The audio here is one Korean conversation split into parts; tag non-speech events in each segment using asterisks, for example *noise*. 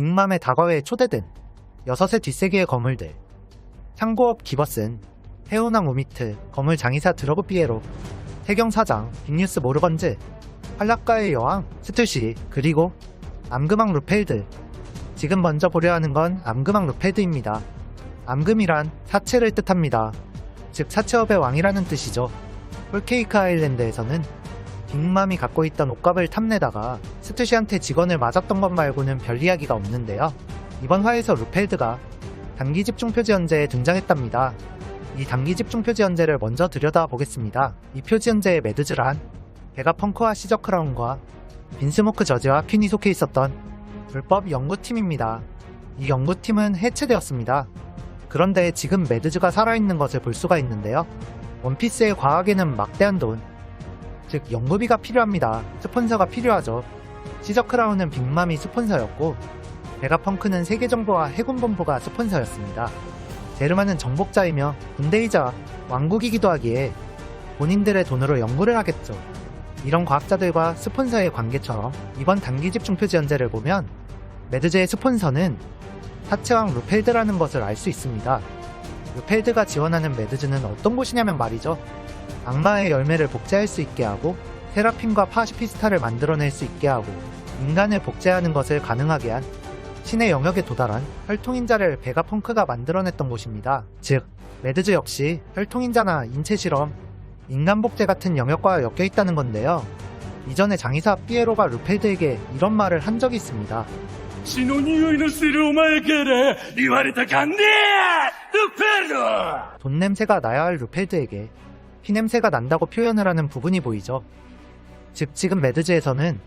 빅맘의 다과회에 초대된 6의 뒷세계의 거물들 향고업 기버슨, 해운왕 우미트, 거물 장의사 드러그 피에로, 태경 사장, 빅뉴스 모르건즈, 한락가의 여왕, 스투시, 그리고 암금왕 루펠드. 지금 먼저 보려 하는 건 암금왕 루펠드입니다. 암금이란 사체를 뜻합니다. 즉 사체업의 왕이라는 뜻이죠. 홀케이크 아일랜드에서는 빅맘이 갖고 있던 옷값을 탐내다가 스투시한테 직원을 맞았던 것 말고는 별 이야기가 없는데요. 이번 화에서 루펠드가 단기 집중 표지 현재에 등장했답니다. 이 단기 집중 표지 현재를 먼저 들여다 보겠습니다. 이 표지 현재의 매드즈란 베가 펑크와 시저 크라운과 빈스모크 저지와 퀸이 속해 있었던 불법 연구팀입니다. 이 연구팀은 해체되었습니다. 그런데 지금 매드즈가 살아있는 것을 볼 수가 있는데요. 원피스의 과학에는 막대한 돈, 즉 연구비가 필요합니다. 스폰서가 필요하죠. 시저 크라운은 빅맘이 스폰서였고 베가펑크는 세계정보와 해군본부가 스폰서였습니다. 제르마는 정복자이며 군대이자 왕국이기도 하기에 본인들의 돈으로 연구를 하겠죠. 이런 과학자들과 스폰서의 관계처럼 이번 단기 집중 표지 연재를 보면 매드제의 스폰서는 사체왕 루펠드라는 것을 알 수 있습니다. 그 펠드가 지원하는 메드즈는 어떤 곳이냐면 말이죠. 악마의 열매를 복제할 수 있게 하고 테라핌과 파시피스타를 만들어낼 수 있게 하고 인간을 복제하는 것을 가능하게 한 신의 영역에 도달한 혈통인자를 베가 펑크가 만들어냈던 곳입니다. 즉, 메드즈 역시 혈통인자나 인체실험, 인간복제 같은 영역과 엮여 있다는 건데요. 이전에 장의사 피에로가 루펠드에게 이런 말을 한 적이 있습니다. 신혼이 요인을 쓰려마에게래 이와리타 간네! 루펠드! 돈 냄새가 나야 할 루펠드에게 피 냄새가 난다고 표현을 하는 부분이 보이죠. 즉 지금 매드즈에서는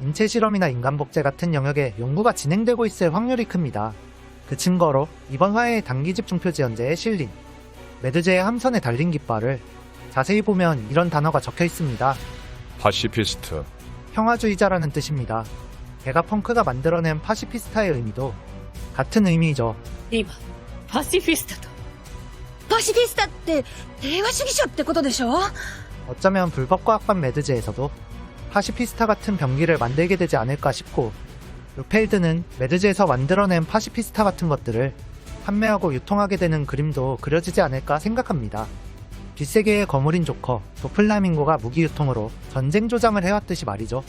인체 실험이나 인간 복제 같은 영역에 연구가 진행되고 있을 확률이 큽니다. 그 증거로 이번 화해의 단기 집중 표지 연재에 실린 매드즈의 함선에 달린 깃발을 자세히 보면 이런 단어가 적혀 있습니다. 파시피스트. 평화주의자라는 뜻입니다. 베가펑크가 만들어낸 파시피스타의 의미도 같은 의미죠. 리바. パシフィスタとパシフィスタって平和主義者ってことでしょ 어쩌면 불법과학반 매드즈에서도 파시피스타 같은 병기를 만들게 되지 않을까 싶고 루펠드는 매드즈에서 만들어낸 파시피스타 같은 것들을 판매하고 유통하게 되는 그림도 그려지지 않을까 생각합니다. 뒷세계의 거물인 조커, 도플라밍고가 무기 유통으로 전쟁 조장을 해왔듯이 말이죠.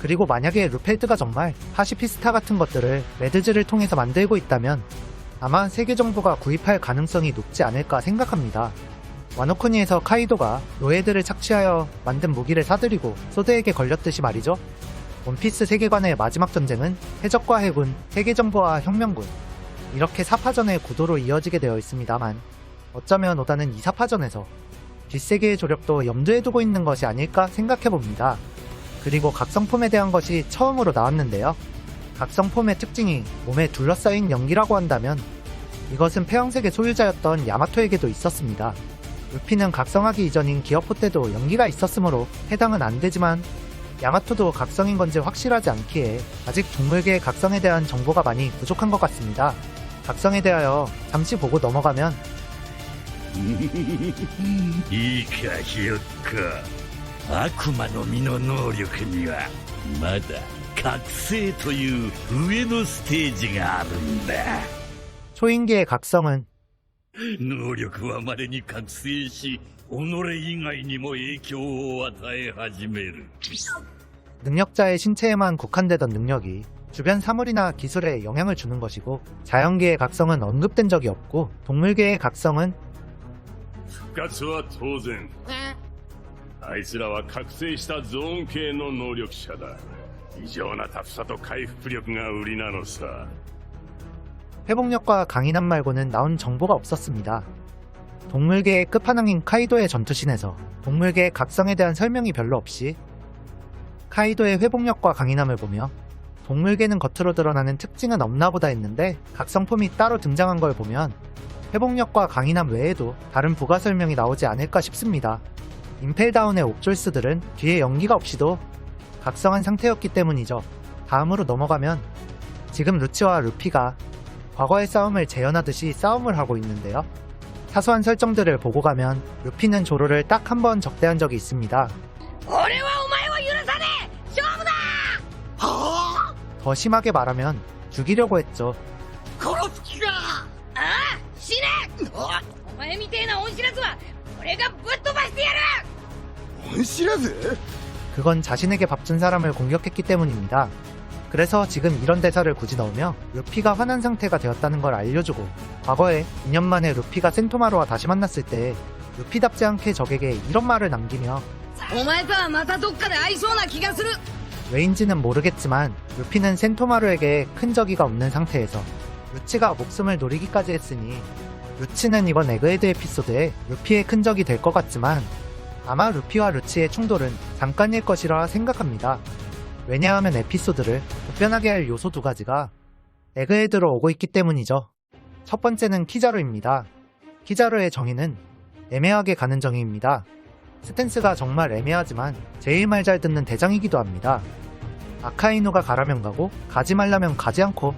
그리고 만약에 루펠드가 정말 파시피스타 같은 것들을 매드즈를 통해서 만들고 있다면 아마 세계 정부가 구입할 가능성이 높지 않을까 생각합니다. 와노쿠니에서 카이도가 노예들을 착취하여 만든 무기를 사들이고 소드에게 걸렸듯이 말이죠. 원피스 세계관의 마지막 전쟁은 해적과 해군, 세계정부와 혁명군 이렇게 4파전의 구도로 이어지게 되어 있습니다만 어쩌면 오다는 2, 4파전에서 뒷세계의 조력도 염두에 두고 있는 것이 아닐까 생각해봅니다. 그리고 각성폼에 대한 것이 처음으로 나왔는데요. 각성폼의 특징이 몸에 둘러싸인 연기라고 한다면 이것은 폐왕색의 소유자였던 야마토에게도 있었습니다. 루피는 각성하기 이전인 기어포 때도 연기가 있었으므로 해당은 안 되지만 야마토도 각성인 건지 확실하지 않기에 아직 동물계의 각성에 대한 정보가 많이 부족한 것 같습니다. 각성에 대하여 잠시 보고 넘어가면 いいかひよっか悪魔の実の能力にはまだ *laughs* 覚醒という上のステージがあるんだ 초인계의 각성은 能力は稀に覚醒し己以外にも影響を与え始める 능력자의 신체에만 국한되던 능력이 주변 사물이나 기술에 영향을 주는 것이고 자연계의 각성은 언급된 적이 없고 동물계의 각성은 復活は当然あいつらは覚醒したゾーン系の能力者だ 異常なタフさと回復力が売りなのさ 회복력과 강인함 말고는 나온 정보가 없었습니다. 동물계의 끝판왕인 카이도의 전투신에서 동물계의 각성에 대한 설명이 별로 없이 카이도의 회복력과 강인함을 보며 동물계는 겉으로 드러나는 특징은 없나 보다 했는데 각성폼이 따로 등장한 걸 보면 회복력과 강인함 외에도 다른 부가 설명이 나오지 않을까 싶습니다. 임펠다운의 옥졸스들은 뒤에 연기가 없이도 각성한 상태였기 때문이죠. 다음으로 넘어가면 지금 루치와 루피가 과거의 싸움을 재현하듯이 싸움을 하고 있는데요. 사소한 설정들을 보고 가면 루피는 조로를 딱 한 번 적대한 적이 있습니다. 俺はお前を許さねえ勝負だ 더 심하게 말하면 죽이려고 했죠. 殺す気がああ死ねお前みてえな恩知らずは俺がぶっ飛ばしてやる恩知らず 그건 자신에게 밥준 사람을 공격했기 때문입니다. 그래서 지금 이런 대사를 굳이 넣으며 루피가 화난 상태가 되었다는 걸 알려주고 과거에 2년 만에 루피가 센토마루와 다시 만났을 때 루피답지 않게 적에게 이런 말을 남기며 왜인지는 모르겠지만 루피는 센토마루에게 큰 적이가 없는 상태에서 루치가 목숨을 노리기까지 했으니 루치는 이번 에그헤드 에피소드에 루피의 큰 적이 될 것 같지만 아마 루피와 루치의 충돌은 잠깐일 것이라 생각합니다. 왜냐하면 에피소드를 보편하게 할 요소 두 가지가 에그헤드로 오고 있기 때문이죠. 첫 번째는 키자루입니다. 키자루의 정의는 애매하게 가는 정의입니다. 스탠스가 정말 애매하지만 제일 말 잘 듣는 대장이기도 합니다. 아카이누가 가라면 가고 가지 말라면 가지 않고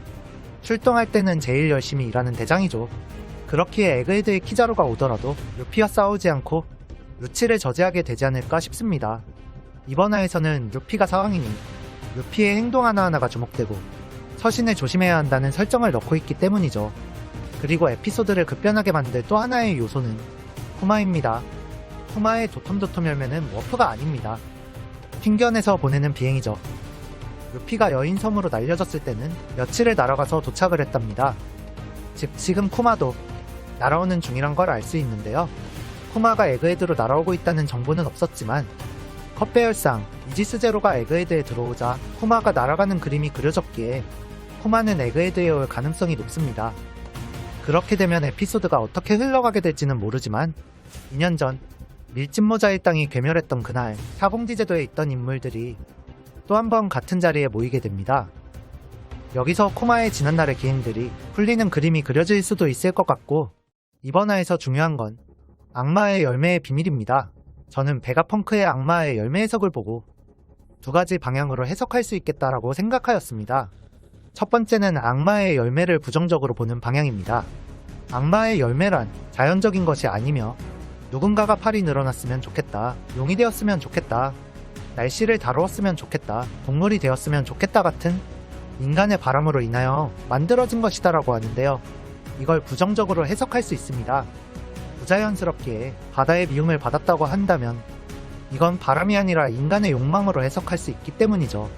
출동할 때는 제일 열심히 일하는 대장이죠. 그렇기에 에그헤드의 키자루가 오더라도 루피와 싸우지 않고 루치를 저지하게 되지 않을까 싶습니다. 이번 화에서는 루피가 상황이니 루피의 행동 하나하나가 주목되고 처신을 조심해야 한다는 설정을 넣고 있기 때문이죠. 그리고 에피소드를 급변하게 만들 또 하나의 요소는 쿠마입니다. 쿠마의 도톰도톰 열매는 워프가 아닙니다. 핑견에서 보내는 비행이죠. 루피가 여인 섬으로 날려졌을 때는 며칠을 날아가서 도착을 했답니다. 즉 지금 쿠마도 날아오는 중이란 걸 알 수 있는데요. 쿠마가 에그헤드로 날아오고 있다는 정보는 없었지만 컵배열상 이지스 제로가 에그헤드에 들어오자 쿠마가 날아가는 그림이 그려졌기에 쿠마는 에그헤드에 올 가능성이 높습니다. 그렇게 되면 에피소드가 어떻게 흘러가게 될지는 모르지만 2년 전 밀짚모자의 땅이 괴멸했던 그날 사봉지 제도에 있던 인물들이 또 한 번 같은 자리에 모이게 됩니다. 여기서 코마의 지난날의 기행들이 풀리는 그림이 그려질 수도 있을 것 같고 이번 화에서 중요한 건 악마의 열매의 비밀입니다. 저는 베가펑크의 악마의 열매 해석을 보고 두 가지 방향으로 해석할 수 있겠다라고 생각하였습니다. 첫 번째는 악마의 열매를 부정적으로 보는 방향입니다. 악마의 열매란 자연적인 것이 아니며 누군가가 팔이 늘어났으면 좋겠다. 용이 되었으면 좋겠다. 날씨를 다루었으면 좋겠다. 동물이 되었으면 좋겠다 같은 인간의 바람으로 인하여 만들어진 것이다라고 하는데요. 이걸 부정적으로 해석할 수 있습니다. 부자연스럽게 바다의 미움을 받았다고 한다면 이건 바람이 아니라 인간의 욕망으로 해석할 수 있기 때문이죠.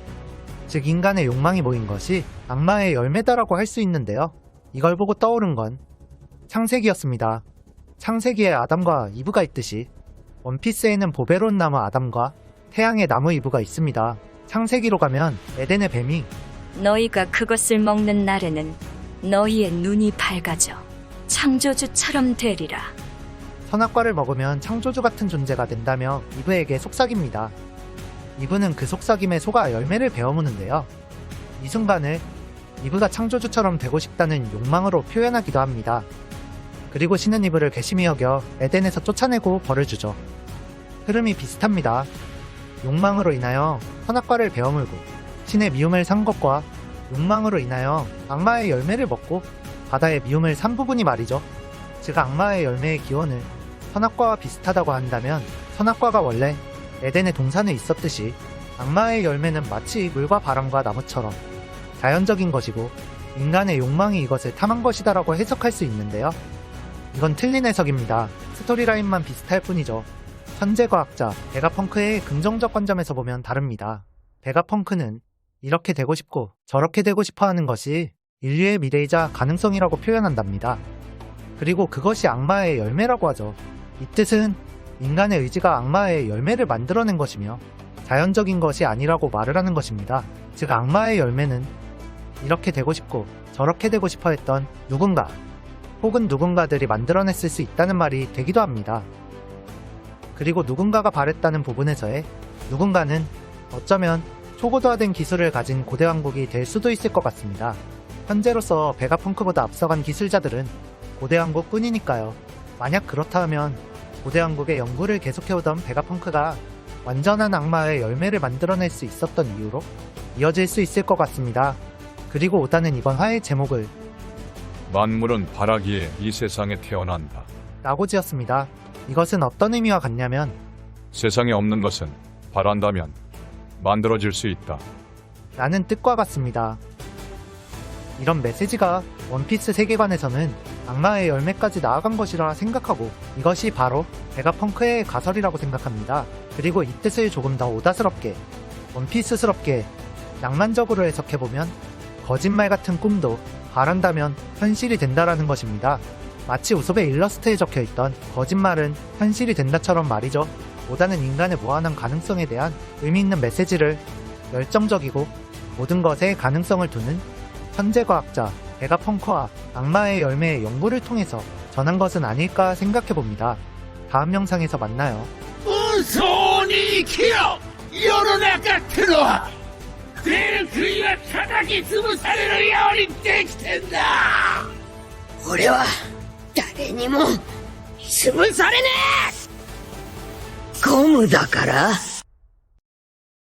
즉 인간의 욕망이 모인 것이 악마의 열매다라고 할 수 있는데요. 이걸 보고 떠오른 건 창세기였습니다. 창세기에 아담과 이브가 있듯이 원피스에는 보베론 나무 아담과 태양의 나무 이브가 있습니다. 창세기로 가면 에덴의 뱀이 너희가 그것을 먹는 날에는 너희의 눈이 밝아져 창조주처럼 되리라. 선악과를 먹으면 창조주 같은 존재가 된다며 이브에게 속삭입니다. 이브는 그 속삭임에 속아 열매를 베어무는데요. 이 순간을 이브가 창조주처럼 되고 싶다는 욕망으로 표현하기도 합니다. 그리고 신은 이브를 괘씸히 여겨 에덴에서 쫓아내고 벌을 주죠. 흐름이 비슷합니다. 욕망으로 인하여 선악과를 베어물고 신의 미움을 산 것과 욕망으로 인하여 악마의 열매를 먹고 바다의 미움을 산 부분이 말이죠. 즉 악마의 열매의 기원을 선악과와 비슷하다고 한다면 선악과가 원래 에덴의 동산에 있었듯이 악마의 열매는 마치 물과 바람과 나무처럼 자연적인 것이고 인간의 욕망이 이것을 탐한 것이다라고 해석할 수 있는데요. 이건 틀린 해석입니다. 스토리라인만 비슷할 뿐이죠. 현재 과학자 베가펑크의 긍정적 관점에서 보면 다릅니다. 베가펑크는 이렇게 되고 싶고 저렇게 되고 싶어 하는 것이 인류의 미래이자 가능성이라고 표현한답니다. 그리고 그것이 악마의 열매라고 하죠. 이 뜻은 인간의 의지가 악마의 열매를 만들어낸 것이며 자연적인 것이 아니라고 말을 하는 것입니다. 즉 악마의 열매는 이렇게 되고 싶고 저렇게 되고 싶어 했던 누군가 혹은 누군가들이 만들어냈을 수 있다는 말이 되기도 합니다. 그리고 누군가가 바랬다는 부분에서의 누군가는 어쩌면 초고도화된 기술을 가진 고대 왕국이 될 수도 있을 것 같습니다. 현재로서 베가펑크보다 앞서간 기술자들은 고대 왕국뿐이니까요. 만약 그렇다면 고대 왕국의 연구를 계속해오던 베가펑크가 완전한 악마의 열매를 만들어낼 수 있었던 이유로 이어질 수 있을 것 같습니다. 그리고 오다는 이번 화의 제목을 만물은 바라기에 이 세상에 태어난다. 라고 지었습니다. 이것은 어떤 의미와 같냐면 세상에 없는 것은 바란다면 만들어질 수 있다. 라는 뜻과 같습니다. 이런 메시지가 원피스 세계관에서는 악마의 열매까지 나아간 것이라 생각하고 이것이 바로 베가펑크의 가설이라고 생각합니다. 그리고 이 뜻을 조금 더 오다스럽게 원피스스럽게 낭만적으로 해석해보면 거짓말 같은 꿈도 바란다면 현실이 된다라는 것입니다. 마치 우섭의 일러스트에 적혀있던 거짓말은 현실이 된다처럼 말이죠. 보다는 인간의 무한한 가능성에 대한 의미 있는 메시지를 열정적이고 모든 것에 가능성을 두는 천재과학자 베가펑커와 악마의 열매의 연구를 통해서 전한 것은 아닐까 생각해봅니다. 다음 영상에서 만나요. そうに生きよ世の中ってのは出る杭は叩き潰されるようにできてんだ俺は誰にも潰されねえゴムだから